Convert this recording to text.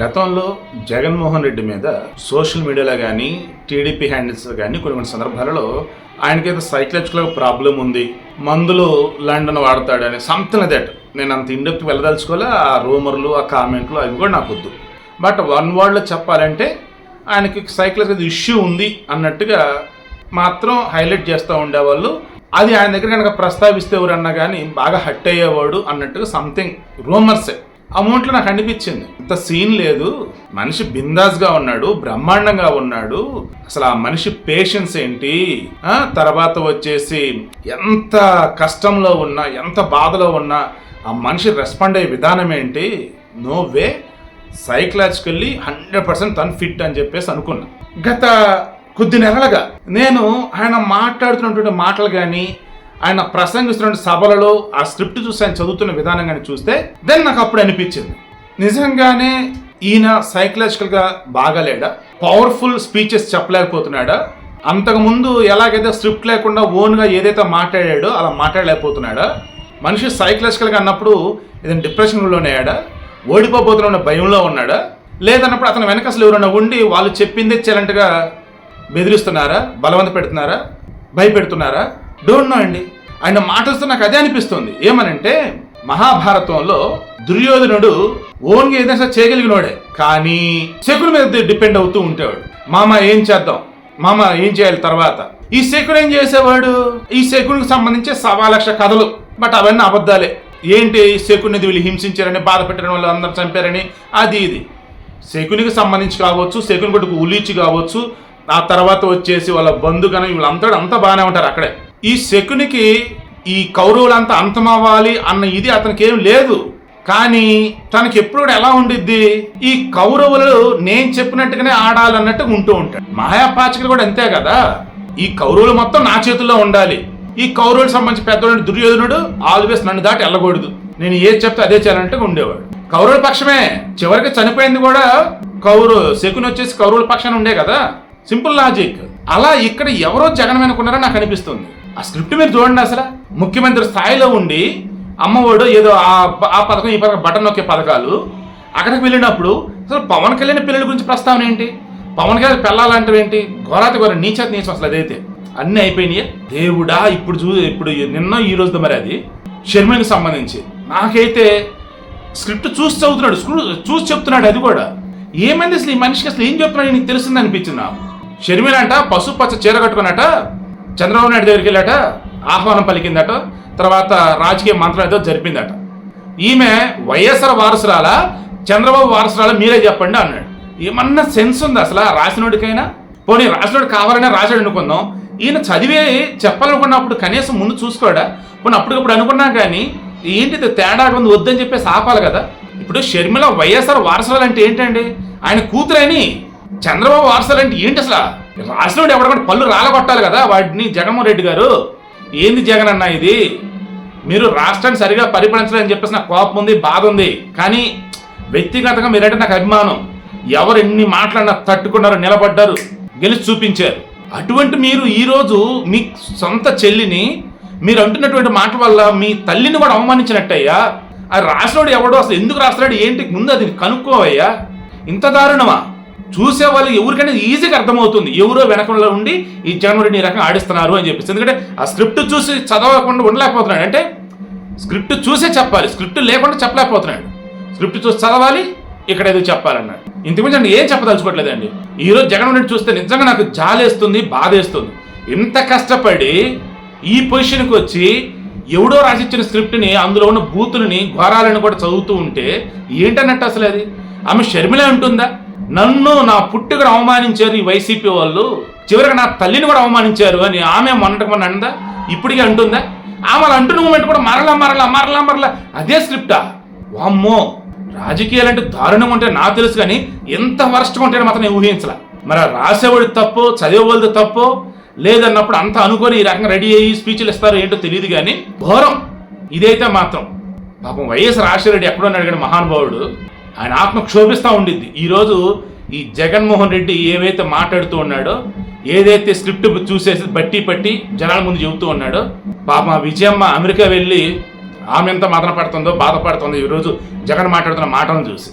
గతంలో జగన్మోహన్ రెడ్డి మీద సోషల్ మీడియాలో కానీ టీడీపీ హ్యాండిల్స్ కానీ కొన్ని కొన్ని సందర్భాలలో ఆయనకైతే సైకలాజికల్ ప్రాబ్లం ఉంది. మందులు లండన్ వాడతాడని సంథింగ్ దట్. నేను అంత ఇండెప్త్ వెళ్ళదలుచుకోలే ఆ రూమర్లు ఆ కామెంట్లు అవి కూడా నాకు వద్దు. బట్ వన్ వర్డ్లో చెప్పాలంటే ఆయనకి సైకలాజికల్ ఇష్యూ ఉంది అన్నట్టుగా మాత్రం హైలైట్ చేస్తూ ఉండేవాళ్ళు. అది ఆయన దగ్గర కనుక ప్రస్తావిస్తే ఎవరన్నా కానీ బాగా హట్ అయ్యేవాడు అన్నట్టుగా సంథింగ్ రూమర్సే. అమౌంట్లో నాకు అనిపించింది. ఇంత సీన్ లేదు. మనిషి బిందాస్గా ఉన్నాడు బ్రహ్మాండంగా ఉన్నాడు. అసలు ఆ మనిషి పేషెన్స్ ఏంటి? ఆ తర్వాత వచ్చేసి ఎంత కష్టంలో ఉన్నా ఎంత బాధలో ఉన్నా ఆ మనిషి రెస్పాండ్ అయ్యే విధానం ఏంటి? No way psychologically hundred percent తను ఫిట్ అని చెప్పేసి అనుకున్నా. గత కొద్ది నెలలుగా నేను ఆయన మాట్లాడుతున్నటువంటి మాటలు కానీ ఆయన ప్రసంగిస్తున్న సభలలో ఆ స్క్రిప్ట్ చూసి ఆయన చదువుతున్న విధానం కానీ చూస్తే దెన్ నాకు అప్పుడు అనిపించింది. నిజంగానే ఈయన సైకలాజికల్గా బాగాలేడా? Powerful speeches చెప్పలేకపోతున్నాడా? అంతకుముందు ఎలాగైతే స్క్రిప్ట్ లేకుండా ఓన్గా ఏదైతే మాట్లాడాడో అలా మాట్లాడలేకపోతున్నాడా? మనిషి సైకలాజికల్గా అన్నప్పుడు ఏదైనా డిప్రెషన్లోనేయాడా ఓడిపోబోతున్న భయంలో ఉన్నాడా? లేదన్నప్పుడు అతను వెనక అసలు ఎవరైనా ఉండి వాళ్ళు చెప్పిందే చెలంటగా బెదిరిస్తున్నారా? బలవంత పెడుతున్నారా? భయపెడుతున్నారా? డోంట్ నో అండి. ఆయన మాటలతో నాకు అదే అనిపిస్తుంది. ఏమనంటే మహాభారతంలో దుర్యోధనుడు ఓన్గా ఏదైనా సరే చేయగలిగినోడే. కానీ శకుని మీద డిపెండ్ అవుతూ ఉండేవాడు మామ ఏం చేద్దాం? మామ ఏం చేయాలి తర్వాత? ఈ శకుని ఏం చేసేవాడు? ఈ శకునికి సంబంధించి సవా లక్ష కథలు. బట్ అవన్నీ అబద్ధాలే. ఏంటి శకుని వీళ్ళు హింసించారని బాధ పెట్టడం వల్ల అందరు చంపారని? అది ఇది. శకునికి సంబంధించి కావచ్చు శకుని కొడుకు ఉలీచి కావచ్చు ఆ తర్వాత వచ్చేసి వాళ్ళ బంధుగణ వీళ్ళంతా అంతా బాగానే ఉంటారు అక్కడే. ఈ శకునికి ఈ కౌరవులంతా అంతమవ్వాలి అన్న ఇది అతనికి ఏం లేదు. కానీ తనకి ఎప్పుడు కూడా ఎలా ఉండిద్ది? ఈ కౌరవులు నేను చెప్పినట్టుగానే ఆడాలన్నట్టు ఉంటూ ఉంటాడు. మాయాపాచకులు కూడా అంతే కదా? ఈ కౌరవులు మొత్తం నా చేతుల్లో ఉండాలి. ఈ కౌరవులకు సంబంధించి పెద్దవాడు దుర్యోధనుడు ఆల్వేస్ నన్ను దాటి వెళ్ళకూడదు. నేను ఏది చెప్తే అదే చేయాలంటే ఉండేవాడు. కౌరవుల పక్షమే. చివరికి చనిపోయింది కూడా కౌరు శకుని వచ్చేసి కౌరవుల పక్షాన ఉండే కదా? Simple logic. అలా ఇక్కడ ఎవరో జగన్ వెనుకున్నారో నాకు అనిపిస్తుంది. ఆ స్క్రిప్ట్ మీరు చూడండి అసలు. ముఖ్యమంత్రి స్థాయిలో ఉండి అమ్మఒడు ఏదో ఆ పథకం ఈ పథకం బటన్ నొక్కే పథకాలు అక్కడికి వెళ్ళినప్పుడు అసలు పవన్ కళ్యాణ్ పిల్లల గురించి ప్రస్తావన ఏంటి? పవన్ కళ్యాణ్ పిల్లాలంటే ఏంటి? ఘోరాతి ఘోర నీచేత నీచం అసలు అదైతే. అన్నీ అయిపోయినాయి. దేవుడా ఇప్పుడు చూ ఇప్పుడు నిన్న ఈ రోజుతో మరి అది షర్మిలకు సంబంధించి. నాకైతే స్క్రిప్ట్ చూసి చదువుతున్నాడు చూసి చెప్తున్నాడు అది కూడా. ఏమైంది అసలు ఈ మనిషికి అసలు ఏం చెప్తున్నాడు నీకు తెలిసింది అనిపించింది? నాకు షర్మిల అంట పసుపు పచ్చ చీర కట్టుకున్నట చంద్రబాబు నాయుడు దగ్గరికి వెళ్ళాట ఆహ్వానం పలికిందట తర్వాత రాజకీయ మంత్రం ఏదో జరిపిందట. ఈమె వైఎస్ఆర్ వారసురాల చంద్రబాబు వారసురాల మీరే చెప్పండి అన్నాడు. ఏమన్నా సెన్స్ ఉంది అసలు? రాసినోడికైనా? పోనీ రాసినోడు కావాలనే రాశాడు అనుకుందాం. ఈయన చదివే చెప్పాలనుకున్నప్పుడు కనీసం ముందు చూసుకోడా? పోనీ అప్పటికప్పుడు అనుకున్నా కానీ ఏంటిది తేడా ఉంది వద్దని చెప్పేసి ఆపాలి కదా. ఇప్పుడు షర్మిల వైఎస్ఆర్ వారసురాలు అంటే ఏంటండి? ఆయన కూతురని? చంద్రబాబు వారసులు అంటే ఏంటి అసలు? రాసినోడు ఎవడకుండా పళ్ళు రాలగొట్టాలి కదా వాడిని జగన్మోహన్ రెడ్డి గారు. ఏంది జగన్ అన్న ఇది? మీరు రాష్ట్రాన్ని సరిగా పరిపాలించలేదని చెప్పేసి నాకు కోపం ఉంది బాధ ఉంది. కానీ వ్యక్తిగతంగా మీరంటే నాకు అభిమానం. ఎవరు ఎన్ని మాట్లాడినా తట్టుకున్నారు నిలబడ్డారు గెలిచి చూపించారు. అటువంటి మీరు ఈరోజు మీ సొంత చెల్లిని మీరు అంటున్నటువంటి మాటల వల్ల మీ తల్లిని కూడా అవమానించినట్టయ్యా? అది రాసినోడు ఎవడో అసలు ఎందుకు రాస్తున్నాడు? ఏంటి? ముందు అది కనుక్కోవయ్యా. ఇంత దారుణమా? చూసే వాళ్ళు ఎవరికైనా ఈజీగా అర్థమవుతుంది. ఎవరో వెనకంలో ఉండి ఈ జగన్మోహన్ ఈ రకంగా ఆడిస్తున్నారు అని చెప్పేసి. ఎందుకంటే ఆ స్క్రిప్ట్ చూసి చదవకుండా ఉండలేకపోతున్నాడు. అంటే స్క్రిప్ట్ చూసే చెప్పాలి. స్క్రిప్ట్ లేకుండా చెప్పలేకపోతున్నాడు. స్క్రిప్ట్ చూసి చదవాలి ఇక్కడ ఏదో చెప్పాలన్నాడు. ఇంతకుమించి అండి ఏం చెప్పదలుచుకోవట్లేదండి. ఈరోజు జగన్ రెడ్డి చూస్తే నిజంగా నాకు జాలేస్తుంది బాధేస్తుంది. ఇంత కష్టపడి ఈ పొజిషన్కి వచ్చి ఎవడో రాసిచ్చిన స్క్రిప్ట్ని అందులో ఉన్న బూతులని ఘోరాలను కూడా చదువుతూ ఉంటే ఏంటన్నట్టు అసలు అది? ఆమె షర్మిల ఉంటుందా నన్ను నా పుట్టుకను అవమానించారు ఈ వైసీపీ వాళ్ళు. చివరికి నా తల్లిని కూడా అవమానించారు అని ఆమె మొన్నటికి మొన్న అందా ఇప్పటికే అంటుందా? ఆమె అలా అంటున్న మూమెంట్ కూడా మరలా మరలా మరలా మరలా. అదే స్క్రిప్టా? వామ్మో రాజకీయాలు అంటే దారుణంగా ఉంటే నాకు తెలుసు కానీ ఎంత వరస్ట్గా ఉంటే మాత్రం నేను ఊహించలే. మరి రాసేవాడు తప్పో చదివేవాళ్ళది తప్పో లేదన్నప్పుడు అంత అనుకొని ఈ రకంగా రెడీ అయ్యి స్పీచ్లు ఇస్తారో ఏంటో తెలియదు కానీ ఘోరం. ఇదైతే మాత్రం. పాపం వైఎస్ రాజశేఖర ఎక్కడో అడిగినాడు మహానుభావుడు. ఆయన ఆత్మ క్షోభిస్తూ ఉండిద్ది. ఈరోజు ఈ జగన్మోహన్ రెడ్డి ఏవైతే మాట్లాడుతూ ఉన్నాడో ఏదైతే స్క్రిప్ట్ చూసేసి బట్టి పట్టి జనాల ముందు చెబుతూ ఉన్నాడో పాప విజయమ్మ అమెరికా వెళ్ళి ఆమె ఎంత మదన పడుతుందో బాధపడుతుందో ఈరోజు జగన్ మాట్లాడుతున్న మాటలను చూసి.